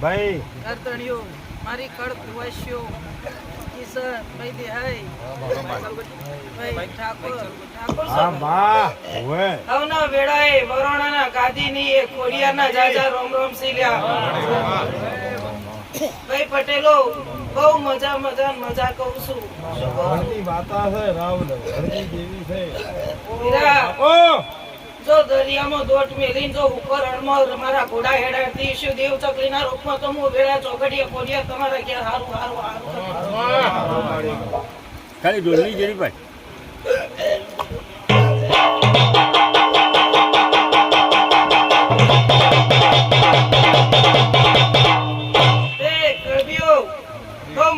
ભાઈ. કરતણિયો મારી કળ કુવાસીઓ કિસર ભાઈ દેહાઈ ભાઈ ઠાકોર ઠાકોર હા. બા ઓવે. હવના વેળાએ વરોણાના ગાદીની એ કોડિયાના જાજા રોમ રોમ સીલ્યા ભાઈ પટેલો બહુ મજા મજા મજા કહું છું. ઘરની વાતા છે રાવલ ઘરની દેવી છે. ઓ! દરિયામાં દોટ મેલીને જો ઉપર અણમાં મારા ઘોડા હેડાડતી ઈશ્વર દેવ ચકલીના રૂપમાં તો હું વેળા ચોકડીએ ખોડિયા તમારા ઘેર હારું હારું હારું. ખાલી ડોલની જેરી ભાઈ.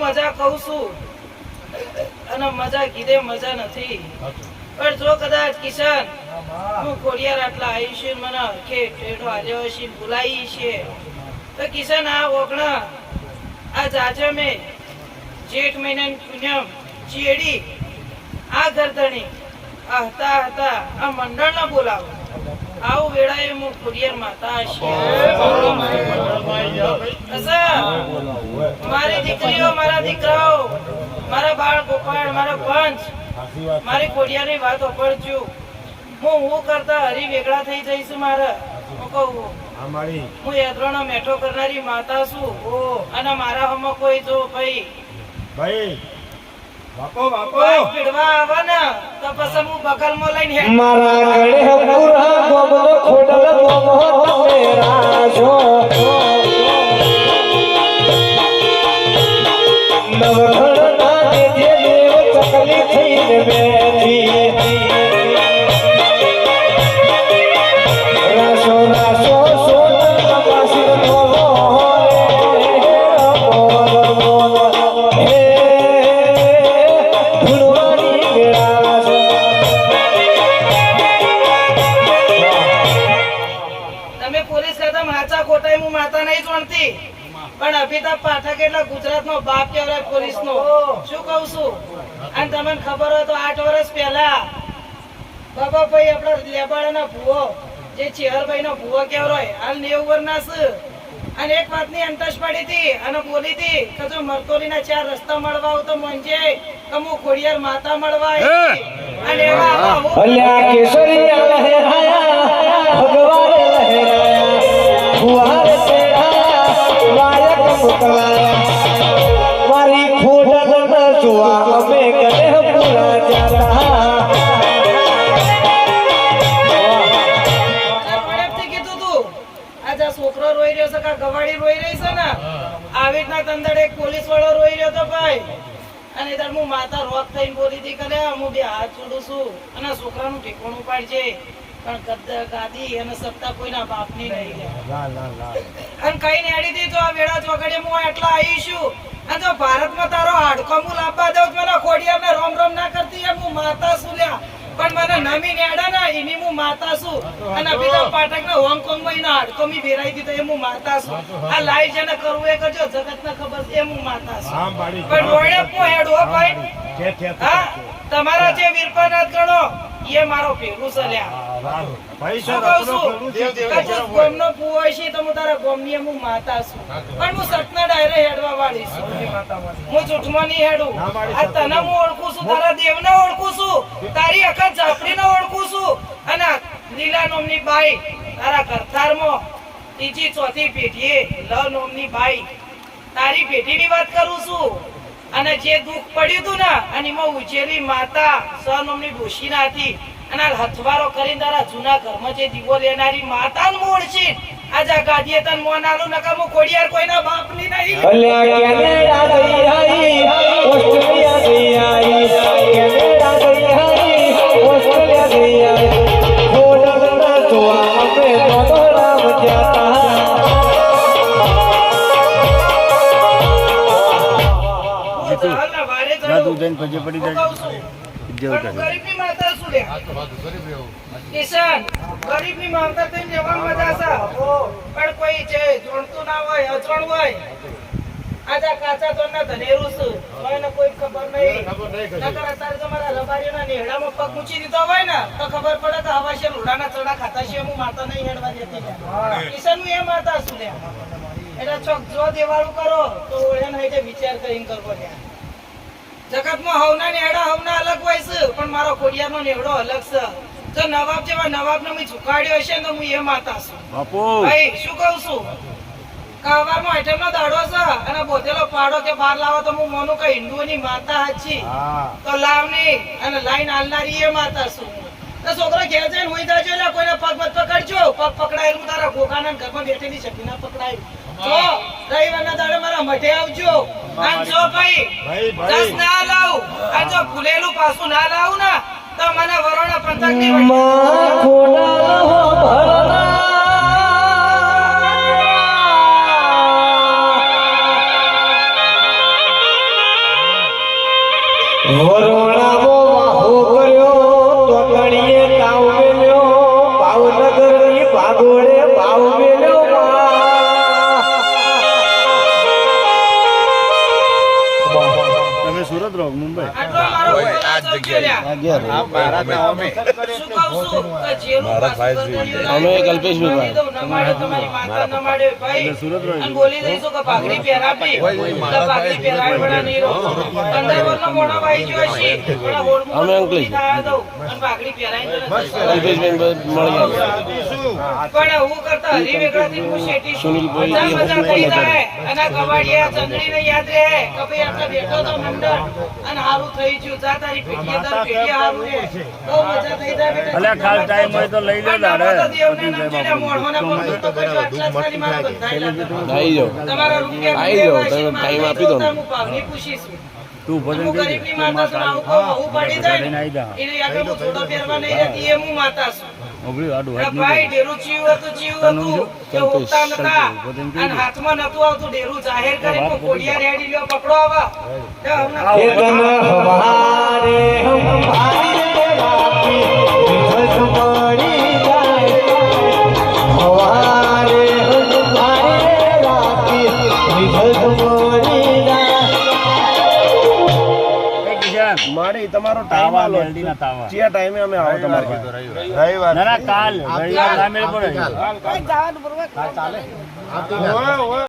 મજા કહું છું. અને મજા કીધે મજા નથી. પણ જો કદાચ કિશન હું ખોડિયાર આટલા આયુષ્ય મને હરખે ટેઢો છે બોલાઈ છે. તો કિશન આ ઓગણા આ જાજા મેં જેઠ મહિનાની પૂનમ ચેડી આ ગરદણી આ હતા હતા આ મંડળને બોલાવો. આવું વેળાએ હું ખોડિયાર માતા છે અસર મારી દીકરીઓ મારા દીકરાઓ મારા બાળ ગોપાળ મારા પંચ સાચી વાત મારી કોડિયાની વાત ઓપડજો હું હું કરતા હરી વેગળા થઈ જઈશ મારે. હું કહું આ મારી હું યાત્રાનો મેઠો કરનારી માતા છું. અને મારા હમ કોઈ જો ભાઈ. ભાઈ બાપો બાપો પીડવા આવે ને તો પછી હું બકલમાં લઈને મારા ગળે પૂરા ગોમનો ખોડલ ગોમો તમે રાજો નવઘણ ના દેજે ચકલી થઈને બેઠી પણ અભિતાભ પાઠક એટલે ગુજરાતનો બાપ કહેવાય પોલીસનો? શું કઉ છું? અને તમને ખબર હોય તો આઠ વર્ષ પહેલા બાબાભાઈ લેબાડા ના ભૂવો જે ચેહરભાઈ નો ભૂવો કહેવાય હાલ નેવું વર્ષના છે. અને એક વાતની અંતશ પડી હતી અને બોલી હતી કે જો મરતોલીના ચાર રસ્તા મળવા આવું તો મંજે કે હું ખોડિયાર માતા મળવા અને એવા લહેરાયા ભગવાન છોકરો રોઈ રહ્યો છે, કા ગવાડી રોઈ રહી છે ને, આવી રીતના તંદડ એક પોલીસ વાળો રોઈ રહ્યો તો ભાઈ. અને તાર હું માતા રોક થઈને બોલી હતી કે હું બે હાથ છોડું છું. અને છોકરાનું ઠેકાણું પાડજે પણ ગાદી અને સત્તા કોઈના બાપની નહીં લે. ના ના ના. અને કઈ નેડી દી તો આ વેળા ચોકડીએ હું એટલા આવી છું અને જો ભારતમાં તારો હાડકો હું લાવવા દઉં મને ખોડિયારને રોમ રોમ ના કરતી એમ હું માતા છું લ્યા. પણ મને નમી નેડા ને એની હું માતા છું. અને અભિતાભ પાઠક ને હોંગકોંગમાં એના હાડકો મી ભેરાઈ દીધો એ હું માતા છું. આ લાઈવ જેને કરવું એ કરજો જગત ને ખબર છે એમ હું માતા છું. પણ હેડ ભાઈ. તમારા જે વીરપાનાથ ગણો એ મારો ભેગું છે લ્યા. શું કહું છું? કરું કે તું ગોમનો ભૂવો છે તો હું તારા ગોમની હું માતા છું. પણ હું સતના ડાયરે હેડવા વાળી છું. હું જૂઠમાં નહીં હેડું આ તને હું ઓળખું છું તારા દેવને ઓળખું છું તારી અખા જાફરીને ઓળખું છું. અને લીલા નોમની બાઈ તારા કરતારમાં ત્રીજી ચોથી પેઢીએ લ નોમની બાઈ તારી પેઢીની વાત કરું છું. અને જે દુઃખ પડ્યું હતું ને અને એમાં ઉજેરી માતા સનોમની ડોશીના હતી અને હથવારો કરીને તારા જૂના ઘરમાં જે દીવો લેનારી માતા મૂળ છે આજા આ ગાદીએ તન મોન આલુ નકા હું કોડિયાર કોઈના બાપની નહીં અલ્યા કેનેડા ગઈ આઈ ઓસ્ટ્રેલિયા ગઈ આઈ કેનેડા ગઈ આઈ ઓસ્ટ્રેલિયા ગઈ આઈ ગરીબની માતા શું લે? કિશન, ગરીબની માતા થઈને રહેવાની મજા છે. પણ કોઈ છે જોણતું ના હોય અજણ હોય આજા કાચા તોડના ધનેરું છે. કોઈને કોઈ ખબર નહીં નકર અત્યારે તમારા રબારીઓના નેહડામાં પગ મૂકી દીધો હોય ને તો ખબર પડે કે હવા છે લોડાના ચડા ખાતા છે હું માતા નહીં હેડવા દેતી. કિશન હું એ માતા છું લે એટલે ચોક જો દેવાળું કરો તો એને વિચાર કરીને કરવો ત્યાં જગતમાં હવના નેડા હવના અલગ હોય છે પણ મારો ખોડિયારનો નેવડો અલગ છે. તો નવાબ જેવા નવાબને મેં ઝુકાડ્યો હશે તો હું એ માતા છું. બાપુ. ભાઈ શું કહું છું? કાવામાં આઈટમ નો દાડો છે અને બોધેલો પાડો કે બહાર લાવો તો હું મોનું કે હિન્દુઓની માતા હાચી. હા. તો લાવની અને લાઈન હાલનારી એ માતા છું. તો છોકરો ઘેર જઈને હોય જાજો એટલે કોઈને પગ મત પકડજો. પગ પકડાયેલું તારા ગોગાના ઘરમાં બેઠેલી શકીના પકડાયું જો રવિવારના દાડે મારા મઢે આવજો. અને જો ભાઈ દસ ના લાવું. અને જો ફૂલેલું પાછું ના લાવું ને તો મને વરોણા પંથકની વટી ખોડા હો ભરણા. વરોણામો વાહો કર્યો તો જેનું પાછું ગરગડિયું અમે કલ્પેશભાઈ. ભાઈ. સુરત રહો બોલી દઈશું કે પાઘડી પહેરાવી. પહેરાવી નહીં રહો. છે. અમે અંકલેશ. મળી પણ હું કરતા હરી હું સુનિલભાઈ. અને ચંદડીને યાદ રહે. કે ભાઈ આપણે બેઠો તો મંડળ. અને હારું થઈ ગયું. જા તારી પેટીએ તારી પેટીએ હારું રહે. બહુ મજા થઈ જાય બેટા. અલ્યા ખાસ ટાઈમ હોય તો લઈ લે દાડે આમાં તો દેવને પતી જાય નામ બાપુ. જેને મોઢોને પણ તો કરજો. આટલા ખાલી મારા બંધાયેલા આવી જાઓ તમારા રૂપિયા આવી જાઓ, તમે ટાઈમ આપી દો હું ભાવની પૂછીશું. તું ભજન કરી માતા છું. આવું કહું, બહુ પડી જાય ને. આવી આગળ હું થોડો પહેરવા નહીં રહેતી, એ હું માતા છું. ઓગળી આડું હાથ ભાઈ ડેરું ચીયું હતું ચીયું હતું. કે ઉગતા નતા. અને હાથમાં નતું આવતું ડેરું જાહેર કરીને કોડિયા રેડી લ્યો પકડો આવા તો હમણાં કેતન હવારે હમ ભાઈ રાતી વિધસ મળી જાય. હવારે હમ ભાઈ રાતી વિધસ મળી માડી તમારો ટાઈમ તાવા આલો. ચિયા ટાઈમે અમે આવો તમારે. રવિવાર. ના ના કાલ. રવિવાર ના મેળ પડે કાલ કાલ ઓય.